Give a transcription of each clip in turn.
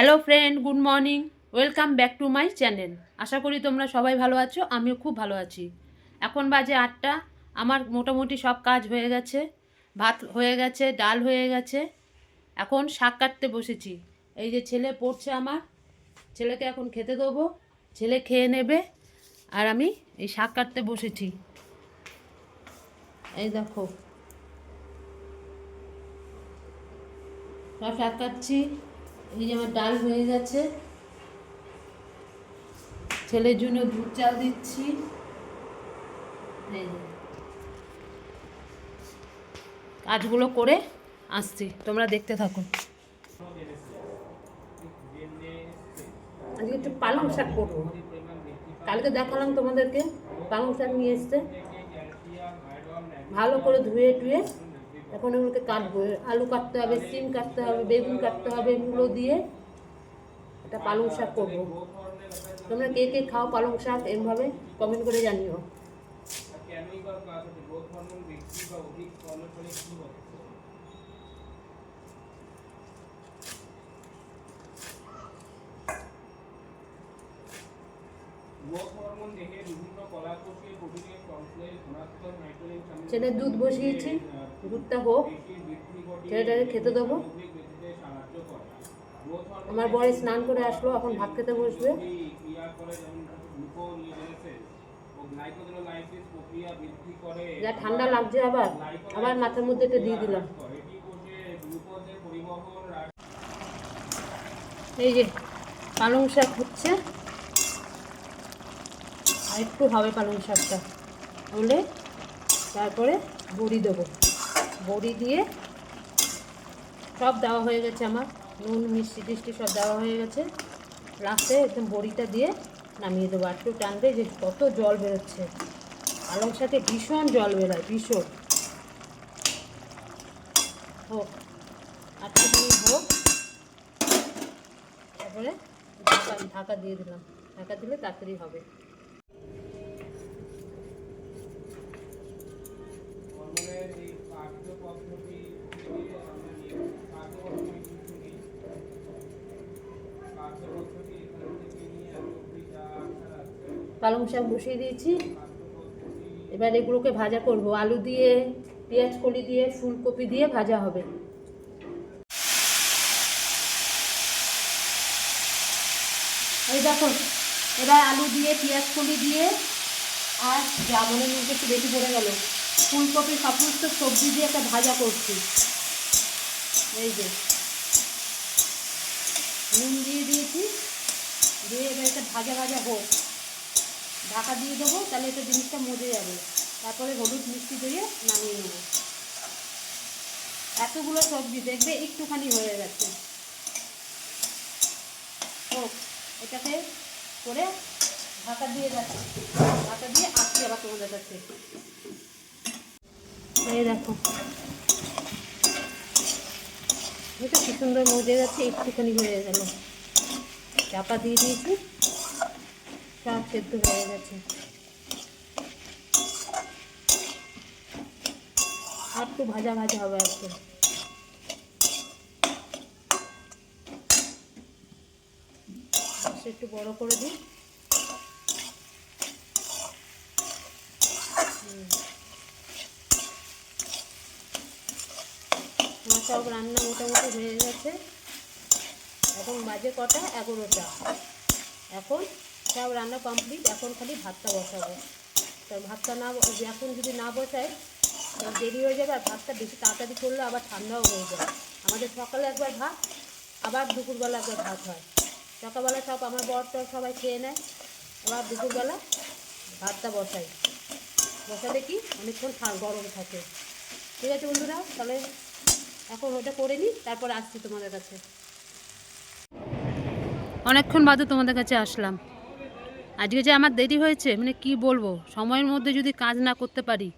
Hello friend, good morning, welcome back to my channel. আশা করি তোমরা সবাই ভালো আছো, আমিও খুব ভালো আছি। এখন বাজে আটটা, আমার মোটামুটি সব কাজ হয়ে গেছে, ভাত হয়ে গেছে, ডাল হয়ে গেছে, এখন শাক কাটতে বসেছি। এই যে ছেলে পড়ছে আমার, ছেলেকে এখন খেতে দেবো, ছেলে খেয়ে নেবে, আর আমি এই শাক কাটতে বসেছি। এই দেখো, সব শাক কাটছি। এই যে আমার ডাল হয়ে গেছে। ছেলের জন্য দুধ চাল দিচ্ছি। কাজগুলো করে আসছি, তোমরা দেখতে থাকো। আজকে একটু পালং শাক করব। কালকে দেখালাম তোমাদেরকে, পালং শাক নিয়ে এসছে। ভালো করে ধুয়ে টুয়ে এখন ওগুলোকে কাটবো। আলু কাটতে হবে, সিম কাটতে হবে, বেগুন কাটতে হবে, মূলো দিয়ে একটা পালং শাক করব। তোমরা কে কে খাও পালং শাক এমভাবে কমেন্ট করে জানিও কেনই বা কাজ হচ্ছে গ্রোথ হরমোন বৃদ্ধি বা অধিক ফলের ফলে কি গ্রোথ হরমোন দেহের বিভিন্ন কলাকোষে প্রোটিনের সংশ্লেষ ধনাত্মক নাইট্রোজেন সমৃদ্ধ দুধ বসিয়েছি দুধটা হোক। ছেলেটাকে খেতে দেবো। আমার বরে স্নান করে আসলো এখন ভাত খেতে বসবে। যা ঠান্ডা লাগছে আবার। আবার মাথার মধ্যে এটা দিয়ে দিলাম। এই যে পালং শাক হচ্ছে। একটু হবে পালং শাকটা। হলে তারপরে বড়ি দেবো। বড়ি দিয়ে সব দেওয়া হয়ে গেছে আমার। নুন, মিষ্টি টিষ্টি সব দেওয়া হয়ে গেছে। লাস্টে একদম বড়িটা দিয়ে নামিয়ে দেবো। আর একটু টানবে যে কত জল বেরোচ্ছে। পালং শাকে ভীষণ জল বেরোয়, ভীষণ। হোক একটুখানি হোক। তারপরে ঢাকা দিয়ে দিলাম। ঢাকা দিলে তাড়াতাড়ি হবে। পালং শাক বসিয়ে দিয়েছি। এবার এগুলোকে ভাজা করব। আলু দিয়ে, পেঁয়াজ কলি দিয়ে, ফুলকপি দিয়ে ভাজা হবে। এই দেখো, এবার আলু দিয়ে, পেঁয়াজ কলি দিয়ে আর যা মধ্যে একটু বেশি পড়ে গেল। ফুলকপি সমস্ত সবজি দিয়ে একটা ভাজা করছি। এই যে, নুন দিয়ে দিয়েছি। দিয়ে এবার একটা ভাজা ভাজা হোক। ঢাকা দিয়ে দেবো, তাহলে এটা জিনিসটা মজে যাবে। তারপরে হলুদ মিষ্টি দিয়ে নামিয়ে নেব। এতগুলো সবজি, দেখবে একটুখানি হয়ে গেছে। হোক এটাকে করে ঢাকা দিয়ে যাচ্ছে। ঢাকা দিয়ে আসছি আবার তোমাদের কাছে। এই দেখো। এটা কি সুন্দর মজে গেছে একটুখানি হয়ে গেল। চাপা দিয়ে দিয়েছি। সেদ্ধ হয়ে গেছে। আর একটু ভাজা ভাজা হবে একটু একটু বড় করে দিই। আমার সব রান্না মোটামুটি হয়ে গেছে। এখন বাজে কটা? এগারোটা। এখন সব রান্না কমপ্লিট এখন খালি ভাতটা বসাবো। তো ভাতটা না এখন যদি না বসাই দেরি হয়ে যাবে আর ভাতটা বেশি তাড়াতাড়ি করলে আবার ঠান্ডাও হয়ে যায়। আমাদের সকালে একবার ভাত, আবার দুপুরবেলা একবার ভাত হয়। সকালবেলা সব আমার বরটা সবাই খেয়ে নেয়, আবার দুপুরবেলা ভাতটা বসাই। বসালে কি? অনেকক্ষণ গরম থাকে। ঠিক আছে বন্ধুরা, তাহলে এখন ওটা করে নিই, তারপর আসছি তোমাদের কাছে। অনেকক্ষণ বাদে তোমাদের কাছে আসলাম। আজকে যে আমার দেরি হয়েছে মানে কি বলব? সময়ের মধ্যে যদি কাজ না করতে পারি,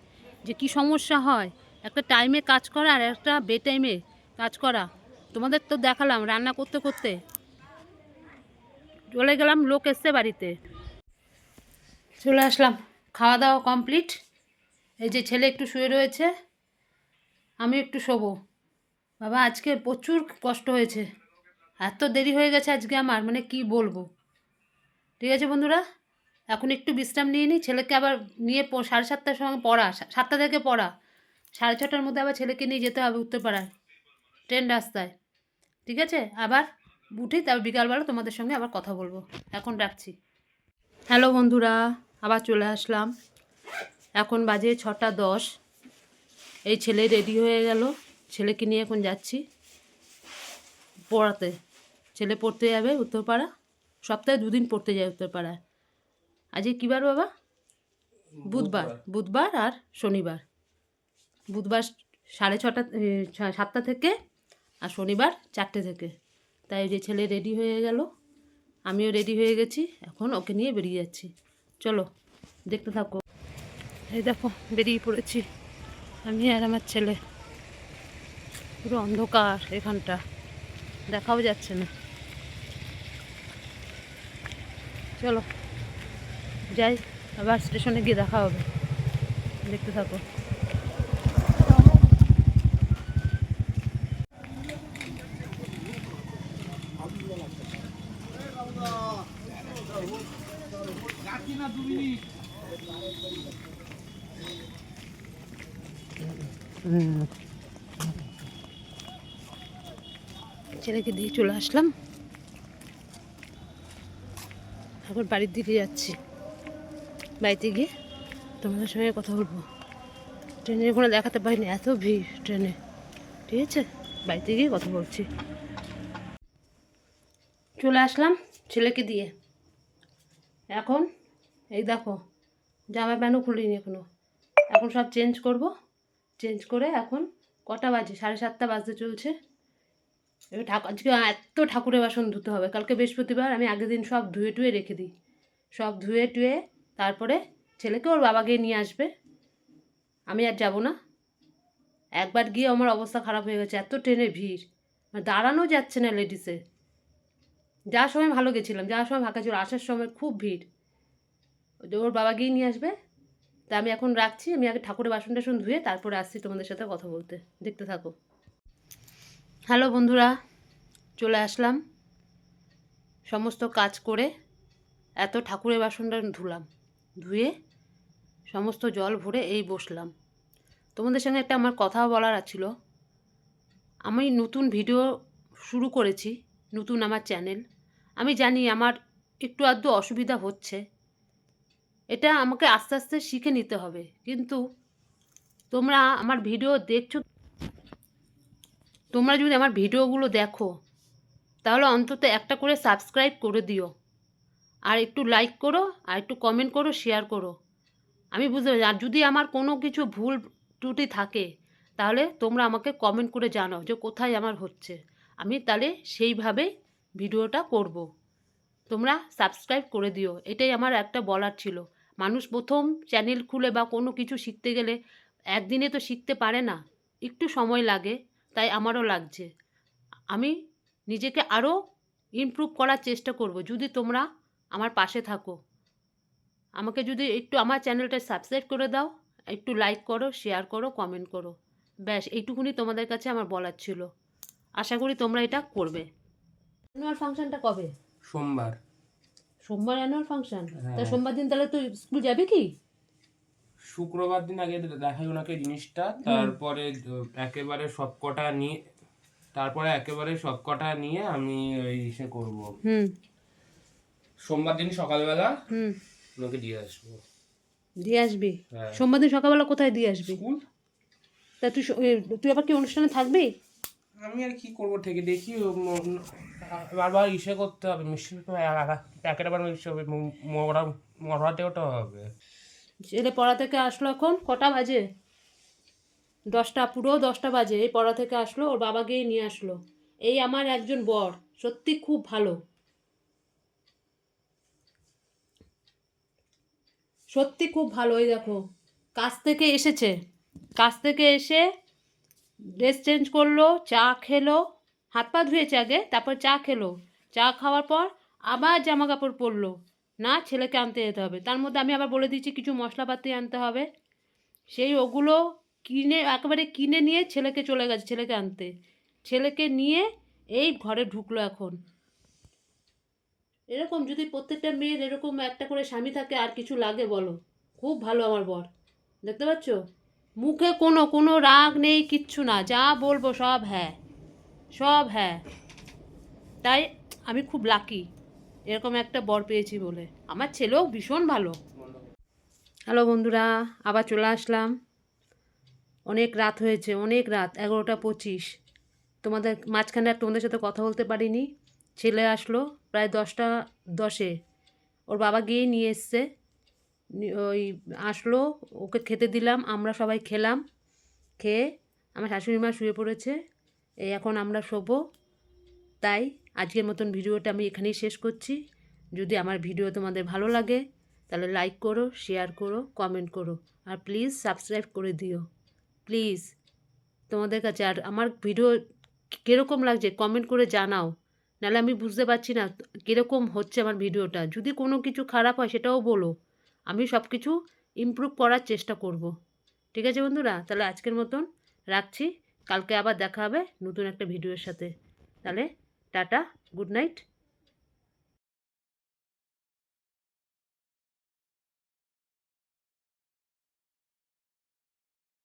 যে কি সমস্যা হয়? একটা টাইমে কাজ করা আর একটা বে টাইমে কাজ করা। তোমাদের তো দেখালাম রান্না করতে করতে। চলে গেলাম, লোক এসছে বাড়িতে। চলে আসলাম, খাওয়া দাওয়া কমপ্লিট এই যে ছেলে একটু শুয়ে রয়েছে, আমি একটু শোবো। বাবা, আজকে প্রচুর কষ্ট হয়েছে। এত দেরি হয়ে গেছে আজকে আমার মানে কি বলব? ঠিক আছে বন্ধুরা? এখন একটু বিশ্রাম নিয়ে নিই ছেলেকে আবার নিয়ে সাড়ে সাতটার সময় পড়া সাতটা থেকে পড়া। সাড়ে ছটার মধ্যে আবার ছেলেকে নিয়ে যেতে হবে উত্তরপাড়ায়, ট্রেন রাস্তায়। ঠিক আছে? আবার উঠে, তারপর বিকালবেলা তোমাদের সঙ্গে আবার কথা বলব। এখন রাখছি। হ্যালো বন্ধুরা, আবার চলে আসলাম। এখন বাজে ছটা দশ। এই ছেলে রেডি হয়ে গেল। ছেলেকে নিয়ে এখন যাচ্ছি পড়াতে। ছেলে পড়তে যাবে উত্তরপাড়া। সপ্তাহে দুদিন পড়তে যায় উত্তরপাড়ায় আজকে কী বার বাবা? বুধবার। বুধবার। আর শনিবার। বুধবার সাড়ে ছটা সাতটা থেকে আর শনিবার চারটে থেকে। তাই যে ছেলে রেডি হয়ে গেল। আমিও রেডি হয়ে গেছি। এখন ওকে নিয়ে বেরিয়ে যাচ্ছি। চলো দেখতে থাকো। এই দেখো বেরিয়ে পড়েছি। আমি আর আমার ছেলে। পুরো অন্ধকার এখানটা। দেখাও যাচ্ছে না। চলো। যাই আবার স্টেশনে গিয়ে দেখা হবে। দেখতে থাকো। ছেলেকে দিয়ে চলে আসলাম। এখন বাড়ির দিকে যাচ্ছি। বাড়িতে গিয়ে তোমাদের সঙ্গে কথা বলব। ট্রেনে কোনো দেখাতে পারিনি এত ভিড় ট্রেনে। ঠিক আছে? বাড়িতে গিয়ে কথা বলছি। চলে আসলাম ছেলেকে দিয়ে। এখন এই দেখো, জামা প্যান্টও খুলিনি এখনও। এখন সব চেঞ্জ করব। চেঞ্জ করে এখন কটা বাজে? সাড়ে সাতটা বাজতে চলছে। ঠাকুর আজকে এত ঠাকুরের বাসন ধুতে হবে। কালকে বৃহস্পতিবার আমি আগের দিন সব ধুয়ে টুয়ে রেখে দিই। সব ধুয়ে টুয়ে তারপরে ছেলেকে ওর বাবাকে নিয়ে আসবে। আমি আর যাব না। একবার গিয়ে আমার অবস্থা খারাপ হয়ে গেছে, এত ট্রেনে ভিড়। মানে দাঁড়ানো যাচ্ছে না লেডিসে যাওয়ার সময় ভালো গেছিলাম, যাওয়ার সময় ফাঁকা ছিল, আসার সময় খুব ভিড়। ওর বাবা গিয়ে নিয়ে আসবে। তা আমি এখন রাখছি, আমি আগে ঠাকুরের বাসন টাসন ধুয়ে তারপরে আসছি তোমাদের সাথে কথা বলতে। দেখতে থাকো। হ্যালো বন্ধুরা, চলে আসলাম। সমস্ত কাজ করে এত ঠাকুরের বাসনটা ধুলাম, ধুয়ে সমস্ত জল ভরে এই বসলাম। তোমাদের সঙ্গে একটা আমার কথা বলার ছিল আমি নতুন ভিডিও শুরু করেছি, নতুন আমার চ্যানেল। আমি জানি আমার একটু আধটু অসুবিধা হচ্ছে। এটা আমাকে আস্তে আস্তে শিখে নিতে হবে। কিন্তু তোমরা আমার ভিডিও দেখছ তোমরা যদি আমার ভিডিওগুলো দেখো, তাহলে অন্তত একটা করে সাবস্ক্রাইব করে দিও। আর একটু লাইক করো, আর একটু কমেন্ট করো শেয়ার করো। আমি বুঝতে পারছি, আর যদি আমার কোনো কিছু ভুল ত্রুটি থাকে, তাহলে তোমরা আমাকে কমেন্ট করে জানাও যে কোথায় আমার হচ্ছে। আমি তাহলে সেইভাবে ভিডিওটা করব। তোমরা সাবস্ক্রাইব করে দিও, এটাই আমার একটা বলার ছিল। মানুষ প্রথম চ্যানেল খুলে বা কোনো কিছু শিখতে গেলে, একদিনে তো শিখতে পারে না, একটু সময় লাগে। তাই আমারও লাগছে। আমি নিজেকে আরও ইমপ্রুভ করার চেষ্টা করব। যদি তোমরা আমার পাশে থাকো আমাকে যদি একটু আমার চ্যানেলটা সাবস্ক্রাইব করে দাও একটু লাইক করো শেয়ার করো কমেন্ট করো। ব্যাস এইটুকুনি তোমাদের কাছে আমার বলার ছিল। আশা করি তোমরা এটা করবে। অ্যানুয়াল ফাংশনটা কবে? সোমবার। সোমবার অ্যানুয়াল ফাংশন হ্যাঁ। তা সোমবার দিন তাহলে তুই স্কুল যাবি কি? শুক্রবার দিন আগে দেখাই ওনাকে জিনিসটা। তারপরে একেবারে সব কটা নিয়ে তারপরে একেবারে সব কটা নিয়ে আমি ওই ইসে করব। হুম। সোমবার দিন সকালবেলা হুম। ওনাকে দিয়ে আসব। দিয়ে আসবি? হ্যাঁ। সোমবার দিন সকালবেলা কোথায় দিয়ে আসবি? স্কুল? তা তুই তুই আবার কি অনুষ্ঠানে থাকবি? আমি আর কি করব থেকে দেখি বারবার ইসে করতে হবে মিষ্টি একেবারে মরা মরাতে ওটা হবে। ছেলে পড়া থেকে আসলো এখন? কটা বাজে? দশটা পুরো দশটা বাজে, এই পড়া থেকে আসলো, ওর বাবা গিয়ে নিয়ে আসলো। এই আমার একজন বর, সত্যি খুব ভালো। সত্যি খুব ভালো, এই দেখো। কাজ থেকে এসেছে। কাজ থেকে এসে ড্রেস চেঞ্জ করল, চা খেলো। হাত পা ধুয়েছে আগে, তারপর চা খেলো। চা খাওয়ার পর আবার জামা কাপড় পরলো। না, ছেলেকে আনতে যেতে হবে। তার মধ্যে আমি আবার বলে দিচ্ছি, কিছু মশলাপাতি আনতে হবে। সেই ওগুলো কিনে, একেবারে কিনে নিয়ে ছেলেকে চলে গেছে, ছেলেকে আনতে। ছেলেকে নিয়ে এই ঘরে ঢুকলো এখন। এরকম যদি প্রত্যেকটা মেয়ের এরকম একটা করে স্বামী থাকে, আর কিছু লাগে বলো। খুব ভালো আমার বর। দেখতে পাচ্ছ? মুখে কোনো কোনো রাগ নেই, কিচ্ছু না। যা বলব সব হ্যাঁ। সব হ্যাঁ। তাই আমি খুব লাকি এরকম একটা বর পেয়েছি বলে। আমার ছেলেও ভীষণ ভালো। হ্যালো বন্ধুরা, আবার চলে আসলাম। অনেক রাত হয়েছে, অনেক রাত, এগারোটা পঁচিশ। তোমাদের মাঝখানে আর তোমাদের সাথে কথা বলতে পারিনি। ছেলে আসলো প্রায় দশটা, দশে। ওর বাবা গিয়ে নিয়ে এসছে। ওই আসলো, ওকে খেতে দিলাম, আমরা সবাই খেলাম। খেয়ে আমার শাশুড়ি মা শুয়ে পড়েছে। এই এখন আমরা শোবো। তাই আজকের মতন ভিডিওটা আমি এখানেই শেষ করছি। যদি আমার ভিডিও তোমাদের ভালো লাগে, তাহলে লাইক করো শেয়ার করো কমেন্ট করো, আর প্লিজ সাবস্ক্রাইব করে দিও। প্লিজ তোমাদের কাছে আর আমার ভিডিও কীরকম লাগছে কমেন্ট করে জানাও। নাহলে আমি বুঝতে পারছি না কীরকম হচ্ছে আমার ভিডিওটা। যদি কোনো কিছু খারাপ হয় সেটাও বলো। আমি সব কিছু ইমপ্রুভ করার চেষ্টা করব। ঠিক আছে বন্ধুরা? তাহলে আজকের মতন রাখছি। কালকে আবার দেখা হবে নতুন একটা ভিডিওর সাথে। তাহলে টাটা গুড নাইট